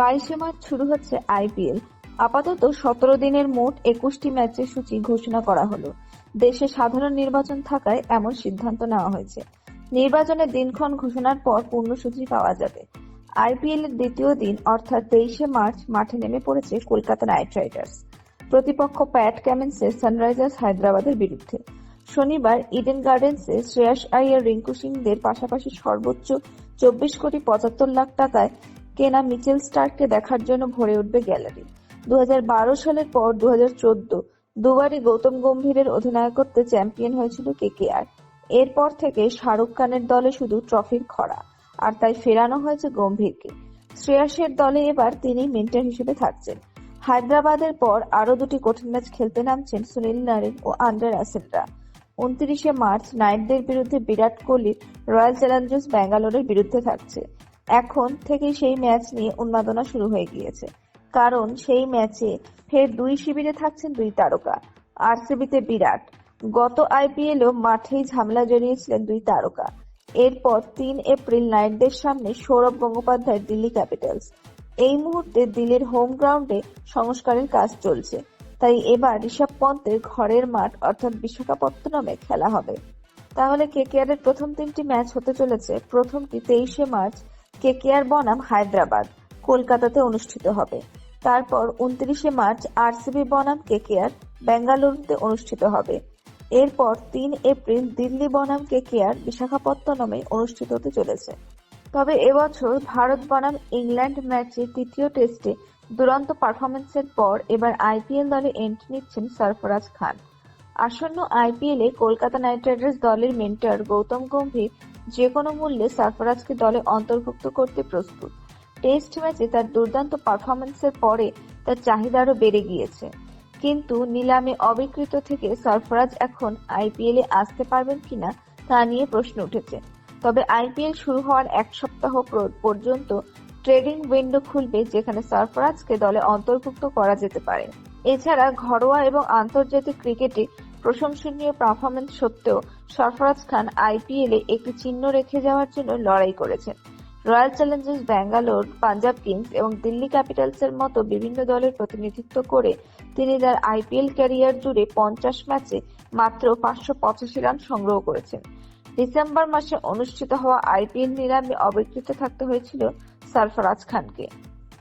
বাইশে মার্চ শুরু হচ্ছে আইপিএল আপাতত সতেরো দিনের মোট একুশটি ম্যাচের সূচি ঘোষণা করা হলো। দেশে সাধারণ নির্বাচন থাকায় এমন সিদ্ধান্ত নেওয়া হয়েছে। নির্বাচনের দিনক্ষণ ঘোষণার পর পূর্ণসূচি পাওয়া যাবে। আইপিএল এর দ্বিতীয় দিন, অর্থাৎ তেইশে মার্চ, মাঠে নেমে পড়েছে কলকাতা নাইট রাইডার্স। প্রতিপক্ষ প্যাট ক্যামেন্সের সানরাইজার্স হায়দ্রাবাদের বিরুদ্ধে। শনিবার ইডেন গার্ডেন্সে শ্রেয়াস আইয়ার রিঙ্কু সিংদের পাশাপাশি সর্বোচ্চ চব্বিশ কোটি পঁচাত্তর লাখ টাকায় কেনা মিচেল স্টার্ককে দেখার জন্য ভরে উঠবে গ্যালারি। দু হাজার বারো সালের পর দু হাজার চোদ্দ, দুবারই গৌতম গম্ভীরের অধিনায়কত্বে চ্যাম্পিয়ন হয়েছিল কেকেআর। এরপর থেকে শাহরুখ খানের দলে শুধু ট্রফির খরা, আর তাই ফেরানো হয়েছে গম্ভীরকে। শ্রেয়াসের দলে এবার তিনি মেন্টর হিসেবে থাকছেন। হায়দ্রাবাদের পর আরও দুটি কঠিন ম্যাচ খেলতে নামছেন সুনীল নারিন ও আন্ডার রাসেলরা। উনত্রিশে মার্চ নাইটদের বিরুদ্ধে বিরাট কোহলির রয়্যাল চ্যালেঞ্জার্স ব্যাঙ্গালোরের বিরুদ্ধে থাকছে। এখন থেকেই সেই ম্যাচ নিয়ে উন্মাদনা শুরু হয়ে গিয়েছে। কারণ সেই ম্যাচে ফের দুই শিবিরে থাকছেন দুই তারকা। আরসিবিতে বিরাট। গত আইপিএলও মাঠেই ঝামেলা জড়িয়েছিলেন দুই তারকা। এরপর তিন এপ্রিল নাইটদের সামনে সৌরভ গঙ্গোপাধ্যায়, দিল্লি ক্যাপিটালস। এই মুহূর্তে দিল্লির হোম গ্রাউন্ডে সংস্কারের কাজ চলছে। তাই এবার ঋষভ পন্তের ঘরের মাঠ অর্থাৎ বিশাখাপত্তনমে খেলা হবে। তাহলে কেকেআর এর প্রথম তিনটি ম্যাচ হতে চলেছে? প্রথমটি তেইশে মার্চ কেকেআর বনাম হায়দ্রাবাদ, কলকাতাতে অনুষ্ঠিত হবে। তারপর উনত্রিশে মার্চ আরসিবি বনাম কেকেআর বেঙ্গালুরুতে অনুষ্ঠিত হবে। এরপর তিন এপ্রিল দিল্লি বনাম কেকেআর বিশাখাপত্তনমে অনুষ্ঠিত হতে চলেছে। তবে এবছর ভারত বনাম ইংল্যান্ড ম্যাচে তৃতীয় টেস্টে দুরন্ত পারফরমেন্সের পর এবার আইপিএল দলে এন্ট্রি নিচ্ছেন সরফরাজ খান। আসন্ন আইপিএলে কলকাতা নাইট রাইডার্স দলের মেন্টর গৌতম গম্ভীর যে কোনো মূল্যে সরফরাজকে দলে অন্তর্ভুক্ত করতে প্রস্তুত। টেস্ট ম্যাচে তার দুর্দান্ত পারফরমেন্সের পরে তার চাহিদা আরও বেড়ে গিয়েছে। কিন্তু নিলামে অবিকৃত থেকে সরফরাজ এখন আইপিএলে আসতে পারবেন কিনা তা নিয়ে প্রশ্ন উঠেছে। তবে আইপিএল শুরু হওয়ার এক সপ্তাহ পর্যন্ত ট্রেডিং উইন্ডো খুলবে যেখানে সরফরাজকে দলে অন্তর্ভুক্ত করা যেতে পারে। এছাড়া ঘরোয়া এবং আন্তর্জাতিক ক্রিকেটে প্রশংসনীয় পারফরমেন্স সত্ত্বেও সরফরাজ খান আইপিএলে একটি চিহ্ন রেখে যাওয়ার জন্য লড়াই করেছেন। Royal Challengers Bangalore, Punjab Kings এবং দিল্লি ক্যাপিটালসের মতো বিভিন্ন দলের প্রতিনিধিত্ব করে তিনি তার আইপিএল ক্যারিয়ার জুড়ে পঞ্চাশ ম্যাচে মাত্র পাঁচশো পঁচাশি রান সংগ্রহ করেছেন। ডিসেম্বর মাসে অনুষ্ঠিত হওয়া আইপিএল নিলামে অবিকৃত থাকতে হয়েছিল সরফরাজ খানকে।